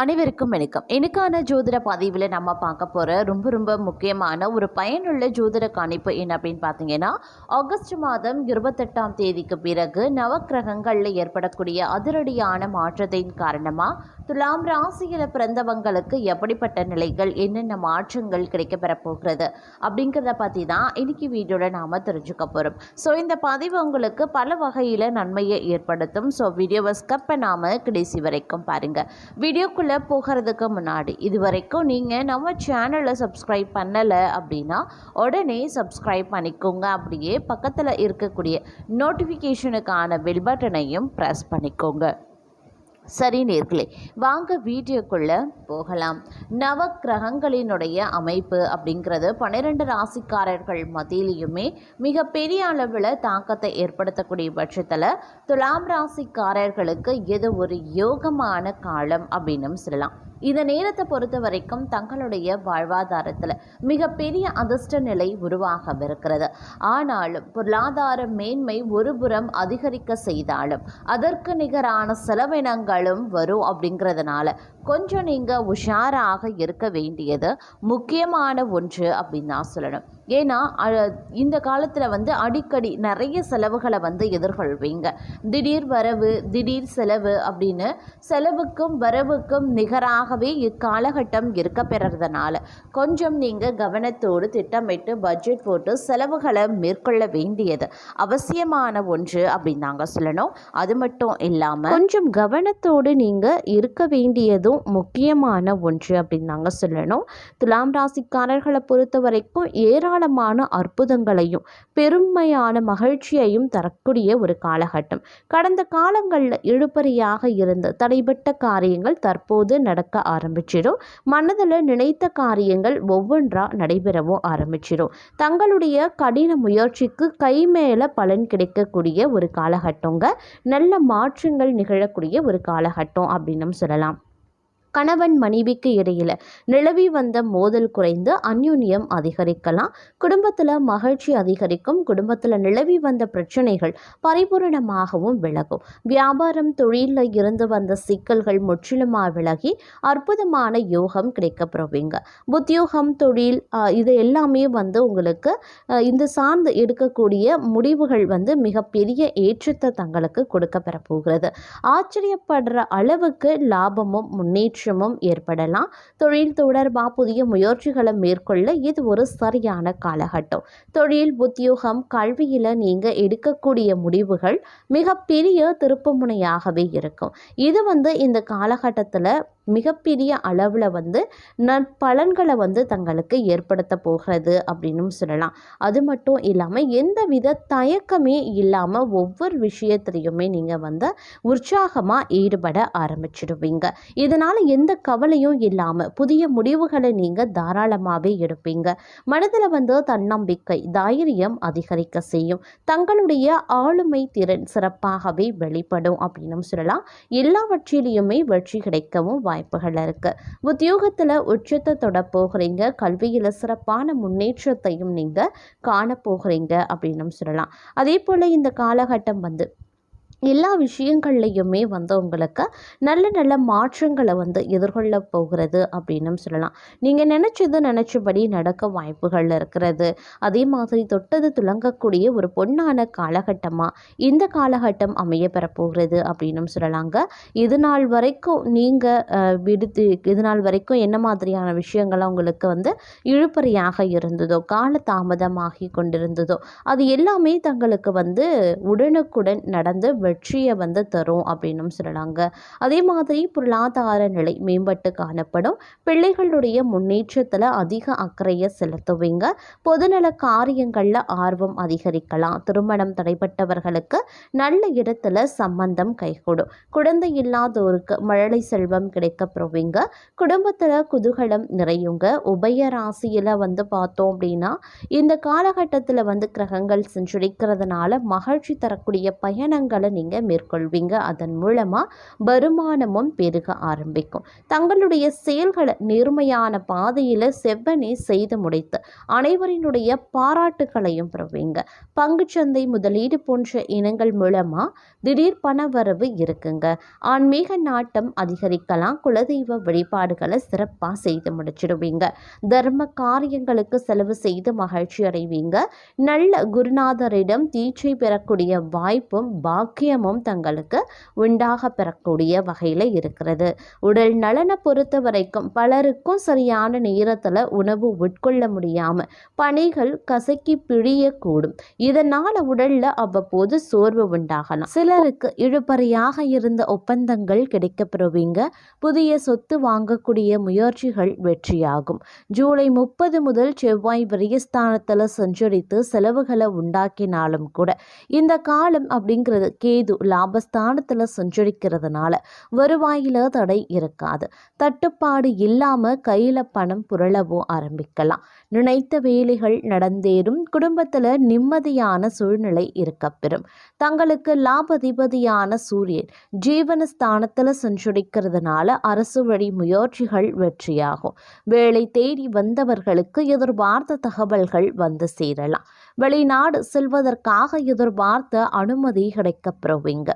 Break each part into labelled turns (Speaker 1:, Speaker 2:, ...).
Speaker 1: அனைவருக்கும் வணக்கம். எனக்கான ஜோதிட பதிவில் நம்ம பார்க்க போகிற ரொம்ப ரொம்ப முக்கியமான ஒரு பயனுள்ள ஜோதிட கணிப்பு என்ன அப்படின்னு பார்த்தீங்கன்னா ஆகஸ்ட் மாதம் இருபத்தெட்டாம் தேதிக்கு பிறகு நவக்கிரகங்களில் ஏற்படக்கூடிய அதிரடியான மாற்றத்தின் காரணமாக துலாம் ராசியில் பிறந்தவங்களுக்கு எப்படிப்பட்ட நிலைகள் என்னென்ன மாற்றங்கள் கிடைக்கப்பெற போகிறது அப்படிங்கிறத பற்றி தான் இன்னைக்கு வீடியோவில் நாம் தெரிஞ்சுக்க போகிறோம் ஸோ இந்த பதிவு உங்களுக்கு பல வகையில் நன்மையை ஏற்படுத்தும். ஸோ வீடியோவை ஸ்கப்பை நாம் கடைசி வரைக்கும் பாருங்கள் வீடியோக்குள்ள போகிறதுக்கு முன்னாடி இது வரைக்கும் நீங்கள் நம்ம சேனலை சப்ஸ்கிரைப் பண்ணலை அப்படின்னா உடனே சப்ஸ்கிரைப் பண்ணிக்கோங்க. அப்படியே பக்கத்தில் இருக்கக்கூடிய நோட்டிஃபிகேஷனுக்கான பெல் பட்டனையும் ப்ரெஸ் பண்ணிக்கோங்க. சரி நேர்களே வாங்க வீடியோக்குள்ளே போகலாம். நவ கிரகங்களினுடைய அமைப்பு அப்படிங்கிறது பன்னிரெண்டு ராசிக்காரர்கள் மத்தியிலையுமே மிகப்பெரிய அளவில் தாக்கத்தை ஏற்படுத்தக்கூடிய பட்சத்தில் துலாம் ராசிக்காரர்களுக்கு இது ஒரு யோகமான காலம் அப்படின்னும் சொல்லலாம். இந்த நேரத்தை பொறுத்த வரைக்கும் தங்களுடைய வாழ்வாதாரத்தில் மிகப்பெரிய அதிர்ஷ்ட நிலை உருவாகவிருக்கிறது. ஆனாலும் பொருளாதார மேன்மை ஒருபுறம் அதிகரிக்க செய்தாலும் அதற்கு நிகரான செலவினங்களும் வரும் அப்படிங்கிறதுனால கொஞ்சம் நீங்கள் உஷாராக இருக்க வேண்டியது முக்கியமான ஒன்று அப்படின்னு தான் சொல்லணும். ஏன்னா இந்த காலத்தில் வந்து அடிக்கடி நிறைய செலவுகளை வந்து எதிர்கொள்வீங்க. திடீர் வரவு திடீர் செலவு அப்படின்னு செலவுக்கும் வரவுக்கும் நிகராகவே இக்காலகட்டம் இருக்க பெறறதுனால கொஞ்சம் நீங்கள் கவனத்தோடு திட்டமிட்டு பட்ஜெட் போட்டு செலவுகளை மேற்கொள்ள வேண்டியது அவசியமான ஒன்று அப்படின்னு நாங்கள் சொல்லணும். அது மட்டும் இல்லாமல் கொஞ்சம் கவனத்தோடு நீங்கள் இருக்க வேண்டியதும் முக்கியமான ஒன்று அப்படின்னு நாங்கள் சொல்லணும். துலாம் ராசிக்காரர்களை பொறுத்த வரைக்கும் ஏராளமான அற்புதங்களையும் பெருமையான மகிழ்ச்சியையும் தரக்கூடிய ஒரு காலகட்டம். கடந்த காலங்களில் இழுபறியாக இருந்த தடைபட்ட காரியங்கள் தற்போது நடக்க ஆரம்பிச்சிடும். மனதில் நினைத்த காரியங்கள் ஒவ்வொன்றாக நடைபெறவும் ஆரம்பிச்சிடும். தங்களுடைய கடின முயற்சிக்கு கை மேலே பலன் கிடைக்கக்கூடிய ஒரு காலகட்டங்க. நல்ல மாற்றங்கள் நிகழக்கூடிய ஒரு காலகட்டம் அப்படின்னு சொல்லலாம். கணவன் மனைவிக்கு இடையில் நிலவி வந்த மோதல் குறைந்து அந்யுன்யம் அதிகரிக்கலாம். குடும்பத்தில் மகிழ்ச்சி அதிகரிக்கும். குடும்பத்தில் நிலவி வந்த பிரச்சனைகள் பரிபூரணமாகவும் விலகும். வியாபாரம் தொழிலில் இருந்து வந்த சிக்கல்கள் முற்றிலுமாக விலகி அற்புதமான யோகம் கிடைக்கப்பெறுவீங்க. உத்தியோகம் தொழில் இது எல்லாமே வந்து உங்களுக்கு இந்த சார்ந்து எடுக்கக்கூடிய முடிவுகள் வந்து மிகப்பெரிய ஏற்றத்தை தங்களுக்கு கொடுக்க பெற போகிறது ஆச்சரியப்படுற அளவுக்கு லாபமும் முன்னேற்றமும் ஏற்படலாம். தொழில் தொடர்பாக புதிய முயற்சிகளை மேற்கொள்ள இது ஒரு சரியான காலகட்டம். தொழில் உத்தியோகம் கல்வியில் நீங்கள் எடுக்கக்கூடிய முடிவுகள் மிகப்பெரிய திருப்புமுனையாகவே இருக்கும். இது வந்து இந்த காலகட்டத்தில் மிகப்பெரிய அளவில் வந்து நற்பலன்களை வந்து தங்களுக்கு ஏற்படுத்த போகிறது அப்படின்னும் சொல்லலாம். அது மட்டும் இல்லாமல் எந்தவித தயக்கமே இல்லாமல் ஒவ்வொரு விஷயத்துலையுமே நீங்கள் வந்து உற்சாகமாக ஈடுபட ஆரம்பிச்சிடுவீங்க. இதனால் எந்த கவலையும் இல்லாமல் புதிய முடிவுகளை நீங்கள் தாராளமாகவே எடுப்பீங்க. மனதில் வந்து தன்னம்பிக்கை தைரியம் அதிகரிக்க செய்யும். தங்களுடைய ஆளுமை திறன் சிறப்பாகவே வெளிப்படும் அப்படின்னும் சொல்லலாம். எல்லாவற்றிலையுமே வெற்றி கிடைக்கவும் வாய் வாய்ப்புகள் இருக்கு. உத்தியோகத்தில் உச்சத்தை தொட போகிறீங்க. கல்வியில் சிறப்பான முன்னேற்றத்தையும் நீங்கள் காண போகிறீங்க அப்படின்னும் சொல்லலாம். அதே போல் இந்த காலகட்டம் வந்து எல்லா விஷயங்கள்லையுமே வந்து உங்களுக்கு நல்ல நல்ல மாற்றங்களை வந்து எதிர்கொள்ள போகிறது அப்படின்னும் சொல்லலாம். நீங்கள் நினச்சது நினச்சபடி நடக்க வாய்ப்புகள் இருக்கிறது. அதே மாதிரி தொட்டது துலங்கக்கூடிய ஒரு பொன்னான காலகட்டமாக இந்த காலகட்டம் அமைய பெறப்போகிறது அப்படின்னும் சொல்லலாங்க. இது நாள் வரைக்கும் நீங்கள் விடுத்து இது நாள் வரைக்கும் என்ன மாதிரியான விஷயங்கள்லாம் உங்களுக்கு வந்து இழுப்பறையாக இருந்ததோ கால தாமதமாகி கொண்டிருந்ததோ அது எல்லாமே தங்களுக்கு வந்து உடனுக்குடன் நடந்து வெற்றியை வந்து தரும் அப்படின்னும் சொல்லலாங்க. அதே மாதிரி பொருளாதார நிலை மேம்பட்டு காணப்படும். பிள்ளைகளுடைய முன்னேற்றத்தில் அதிக அக்கறையை செலுத்துவீங்க. பொதுநல காரியங்களில் ஆர்வம் அதிகரிக்கலாம். திருமணம் தடைப்பட்டவர்களுக்கு நல்ல இடத்துல சம்பந்தம் கைகூடும். குழந்தை இல்லாதோருக்கு மழலை செல்வம் கிடைக்க பெறுவீங்க குடும்பத்தில் குதூகலம் நிறையுங்க. உபய ராசியில் வந்து பார்த்தோம் அப்படின்னா இந்த காலகட்டத்தில் வந்து கிரகங்கள் சென்றிருக்கிறதுனால மகிழ்ச்சி தரக்கூடிய பயணங்களை நீங்கள் மேற்கொள்வீங்க. அதன் மூலமாக வருமானமும் பெருக ஆரம்பிக்கும். தங்களுடைய செயல்களை நேர்மையான பாதையில் செவ்வனே செய்து முடித்து அனைவரினுடைய பாராட்டுகளையும் பெறுவீங்க. பங்குச்சந்தை முதலீடு போன்ற இனங்கள் மூலமாக திடீர் பணவரவு இருக்குங்க. ஆன்மீக நாட்டம் அதிகரிக்கலாம். குலதெய்வ வழிபாடுகளை சிறப்பாக செய்து முடிச்சிடுவீங்க. தர்ம காரியங்களுக்கு செலவு செய்து மகிழ்ச்சி அடைவீங்க. நல்ல குருநாதரிடம் தீட்சை பெறக்கூடிய வாய்ப்பும் பாக்கியமும் தங்களுக்கு உண்டாக பெறக்கூடிய வகையில் இருக்கிறது. உடல் நலனை பொறுத்த வரைக்கும் பலருக்கும் சரியான நேரத்தில் உணவு உட்கொள்ள முடியாமல் பணிகள் கசக்கி பிழியக்கூடும். இதனால் உடலில் அவ்வப்போது சோர்வு உண்டாகலாம். சிலருக்கு இழுபறியாக இருந்த ஒப்பந்தங்கள் கிடைக்கப்பெறுவீங்க. புதிய சொத்து வாங்கக்கூடிய முயற்சிகள் வெற்றியாகும். ஜூலை முப்பது முதல் செவ்வாய் விரயஸ்தானத்தில் சஞ்சரித்து செலவுகளை உண்டாக்கினாலும் கூட இந்த காலம் அப்படிங்கிறது கேது லாபஸ்தானத்தில் சஞ்சரிக்கிறதுனால வருவாயில் தடை இருக்காது. தட்டுப்பாடு இல்லாமல் கையில் பணம் புரளவும் ஆரம்பிக்கலாம். நினைத்த வேலைகள் நடந்தேறும். குடும்பத்தில் நிம்மதியான சூழ்நிலை இருக்கப்பெறும். தங்களுக்கு லாபதிபதியான சூரியன் ஜீவனஸ்தானத்தில் சஞ்சரிக்கிறதுனால அரசு வழி முயற்சிகள் வெற்றியாகும். வேலை தேடி வந்தவர்களுக்கு எதிர்பார்த்த தகவல்கள் வந்து சேரலாம். வெளிநாடு செல்வதற்காக எதிர்பார்த்த அனுமதி கிடைக்கப்பெறுவீங்க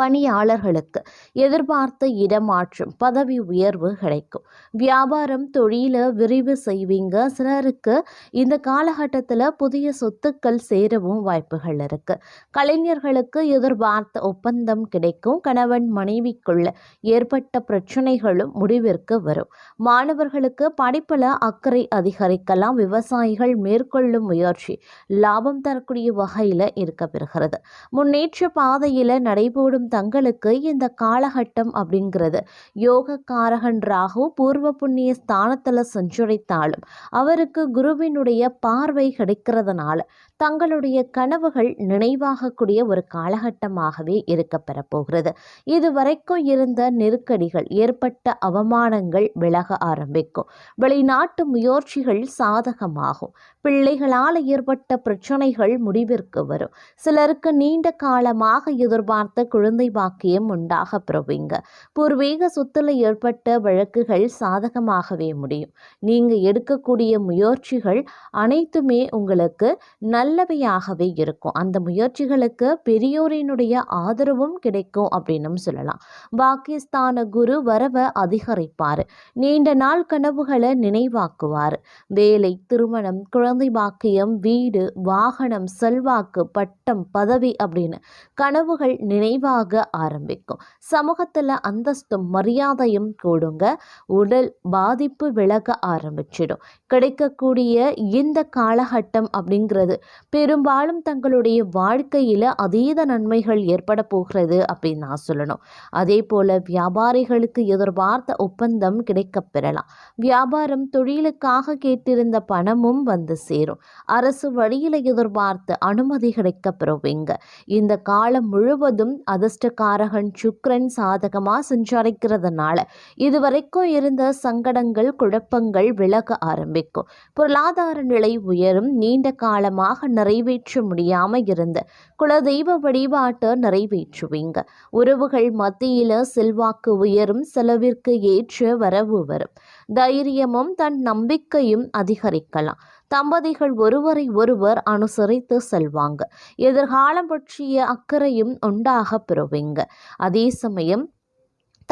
Speaker 1: பணியாளர்களுக்கு எதிர்பார்த்த இடமாற்றம் பதவி உயர்வு கிடைக்கும். வியாபாரம் தொழில விரிவு செய்வீங்க. சிலருக்கு இந்த காலகட்டத்தில் புதிய சொத்துக்கள் சேரவும் வாய்ப்புகள் இருக்கு. கலைஞர்களுக்கு எதிர்பார்த்த ஒப்பந்தம் கிடைக்கும். கணவன் மனைவிக்குள்ள ஏற்பட்ட பிரச்சனைகளும் முடிவிற்கு வரும். மாணவர்களுக்கு படிப்பில் அக்கறை அதிகரிக்கலாம். விவசாயிகள் மேற்கொள்ளும் முயற்சி லாபம் தரக்கூடிய வகையில் இருக்க பெறுகிறது முன்னேற்ற பாதையில் நடைபோடும் தங்களுக்கு இந்த காலகட்டம் அப்படிங்கிறது. யோகக்காரகன் ராகு பூர்வ புண்ணிய ஸ்தானத்தில் சஞ்சரித்தாலும் அவருக்கு குருவினுடைய பார்வை கிடைக்கிறதுனால தங்களுடைய கனவுகள் நினைவாகக்கூடிய ஒரு காலகட்டமாகவே இருக்க பெறப்போகிறது. இதுவரைக்கும் இருந்த நெருக்கடிகள் ஏற்பட்ட அவமானங்கள் விலக ஆரம்பிக்கும். வெளிநாட்டு முயற்சிகள் சாதகமாகும். பிள்ளைகளால் ஏற்பட்ட பிரச்சனைகள் முடிவிற்கு வரும். சிலருக்கு நீண்ட காலமாக எதிர்பார்த்த குழு குழந்தை பாக்கியம் உண்டாக பெறுவீங்க பூர்வீக சொத்துல ஏற்பட்ட வழக்குகள் சாதகமாகவே முடியும். நீங்க எடுக்கக்கூடிய முயற்சிகள் அனைத்துமே உங்களுக்கு நல்லவையாகவே இருக்கும். அந்த முயற்சிகளுக்கு பெரியோரினுடைய ஆதரவும் கிடைக்கும் அப்படின்னு சொல்லலாம். பாகிஸ்தான குரு வரவை அதிகரிப்பார். நீண்ட நாள் கனவுகளை நினைவாக்குவார். வேலை திருமணம் குழந்தை பாக்கியம் வீடு வாகனம் செல்வாக்கு பட்டம் பதவி அப்படின்னு கனவுகள் நினைவாக ஆக ஆரம்பிக்கும். சமூகத்தில் அந்தஸ்தும் மரியாதையும் கூடுங்க. உடல் பாதிப்பு விலக ஆரம்பிச்சிடும். கிடைக்கக்கூடிய இந்த காலகட்டம் அப்படிங்கிறது பெரும்பாலும் தங்களுடைய வாழ்க்கையில் அதீத நன்மைகள் ஏற்பட போகிறது அப்படின்னு நான் சொல்லணும். அதே போல் வியாபாரிகளுக்கு எதிர்பார்த்த ஒப்பந்தம் கிடைக்கப் பெறலாம். வியாபாரம் தொழிலுக்காக கேட்டிருந்த பணமும் வந்து சேரும். அரசு வழியில் எதிர்பார்த்த அனுமதி கிடைக்கப் பெறுவீங்க. இந்த காலம் முழுவதும் அது அதிர்ஷ்டக்காரகன் சுக்ரன் சாதகமாக சஞ்சரிக்கிறதுனால இதுவரைக்கும் இருந்த சங்கடங்கள் குழப்பங்கள் விலக ஆரம்பிக்கும். பொருளாதார நிலை உயரும் நீண்ட காலமாக நிறைவேற்ற முடியாமல் இருந்த குலதெய்வ வழிபாட்டை நிறைவேற்றுவீங்க. உறவுகள் மத்தியில் செல்வாக்கு உயரும் செலவிற்கு ஏற்ற வரவு வரும். தைரியமும் தன் நம்பிக்கையும் அதிகரிக்கலாம். தம்பதிகள் ஒருவரை ஒருவர் அனுசரித்து செல்வாங்க. எதிர்காலம் பற்றிய அக்கறையும் உண்டாக பெறுவீங்க. அதே சமயம்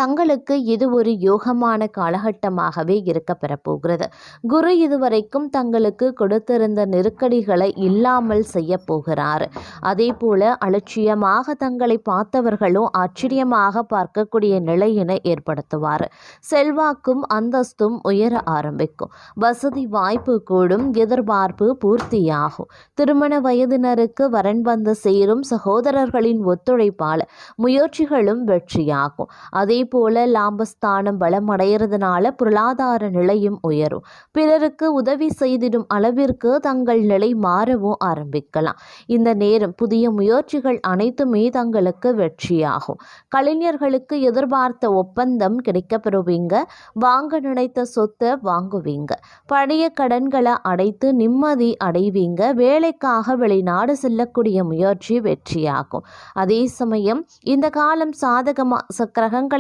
Speaker 1: தங்களுக்கு இது ஒரு யோகமான காலகட்டமாகவே இருக்க பெறப்போகிறது. குரு இதுவரைக்கும் தங்களுக்கு கொடுத்திருந்த நெருக்கடிகளை இல்லாமல் செய்ய போகிறார். அதே போல அலட்சியமாக தங்களை பார்த்தவர்களும் ஆச்சரியமாக பார்க்கக்கூடிய நிலையினை ஏற்படுத்துவார். செல்வாக்கும் அந்தஸ்தும் உயர ஆரம்பிக்கும். வசதி வாய்ப்பு கூடும் எதிர்பார்ப்பு பூர்த்தியாகும். திருமண வயதினருக்கு வரன் வந்து சேரும் சகோதரர்களின் ஒத்துழைப்பால் முயற்சிகளும் வெற்றியாகும். அதே போல லாபஸ்தானம் பலமடைகிறதுனால பொருளாதார நிலையும் உயரும். பிறருக்கு உதவி செய்திடும் அளவிற்கு தங்கள் நிலை மாறவும் ஆரம்பிக்கலாம். இந்த நேரம் புதிய முயற்சிகள் அனைத்துமே தங்களுக்கு வெற்றியாகும். கலைஞர்களுக்கு எதிர்பார்த்த ஒப்பந்தம் கிடைக்கப்பெறுவீங்க. வாங்க நினைத்த சொத்தை வாங்குவீங்க. பழைய கடன்களை அடைத்து நிம்மதி அடைவீங்க. வேலைக்காக வெளிநாடு செல்லக்கூடிய முயற்சி வெற்றியாகும். அதே சமயம் இந்த காலம் சாதகமாக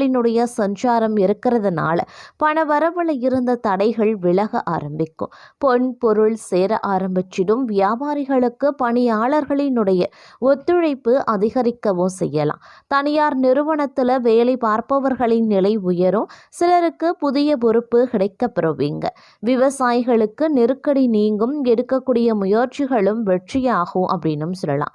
Speaker 1: கிரகங்களினுடைய சஞ்சாரம் இருக்கிறதுனால பண வரவுல இருந்த தடைகள் விலக ஆரம்பிக்கும். பொன் பொருள் சேர ஆரம்பிச்சிடும். வியாபாரிகளுக்கு பணியாளர்களினுடைய ஒத்துழைப்பு அதிகரிக்கவும் செய்யலாம். தனியார் நிறுவனத்தில் வேலை பார்ப்பவர்களின் நிலை உயரும். சிலருக்கு புதிய பொறுப்பு கிடைக்கப்பெறுவீங்க. விவசாயிகளுக்கு நெருக்கடி நீங்கும். எடுக்கக்கூடிய முயற்சிகளும் வெற்றியாகும் அப்படின்னும் சொல்லலாம்.